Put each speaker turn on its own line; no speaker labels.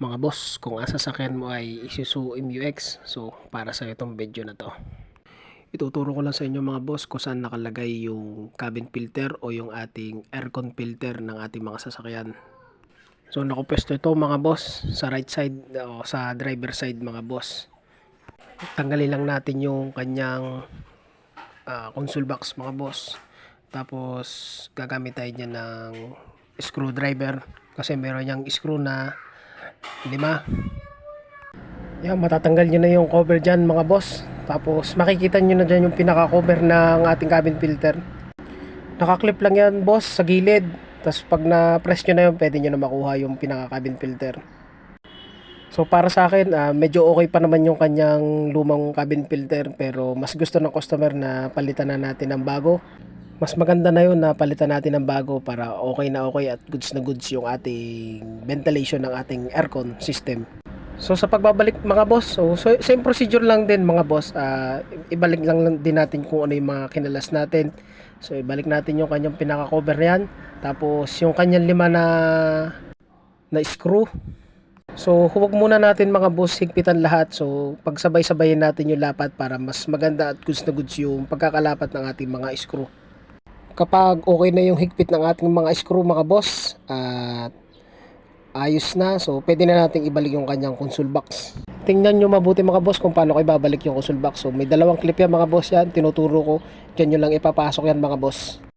boss, kung ang sasakyan mo ay Isuzu MUX, so para sa itong video na to. Ituturo ko lang sa inyo mga boss kung saan nakalagay yung cabin filter o yung ating aircon filter ng ating mga sasakyan. So nakupwesto ito mga boss sa right side o sa driver side mga boss. Tanggalin lang natin yung kanyang ah, console box mga boss. Tapos gagamit tayo niya ng screwdriver kasi meron niyang screw na lima. Yan, matatanggal nyo na yung cover dyan mga boss. Tapos makikita nyo na dyan yung pinaka-cover ng ating cabin filter. Nakaklip lang yan boss sa gilid. Tapos pag na-press nyo na yun, pwede nyo na makuha yung pinaka-cabin filter. So para sa akin, ah, medyo okay pa naman yung kanyang lumang cabin filter pero mas gusto ng customer na palitan na natin ng bago. Mas maganda na yun na palitan natin ng bago para okay na okay at goods na goods yung ating ventilation ng ating aircon system. So sa pagbabalik mga boss, so, so same procedure lang din mga boss. Ah, ibalik lang, din natin kung ano yung mga kinalas natin. So ibalik natin yung kanyang pinaka-cover yan. Tapos yung kanyang lima na na screw. So huwag muna natin mga boss higpitan lahat. So pagsabay-sabayin natin yung lapat para mas maganda at goods na goods yung pagkakalapat ng ating mga screw. Kapag okay na yung higpit ng ating mga screw mga boss at ayos na. So, pwede na nating ibalik yung kanyang console box. Tingnan nyo mabuti mga boss kung paano ko ibabalik yung console box. So, may dalawang clip yan mga boss yan. Tinuturo ko. Diyan nyo lang ipapasok yan mga boss.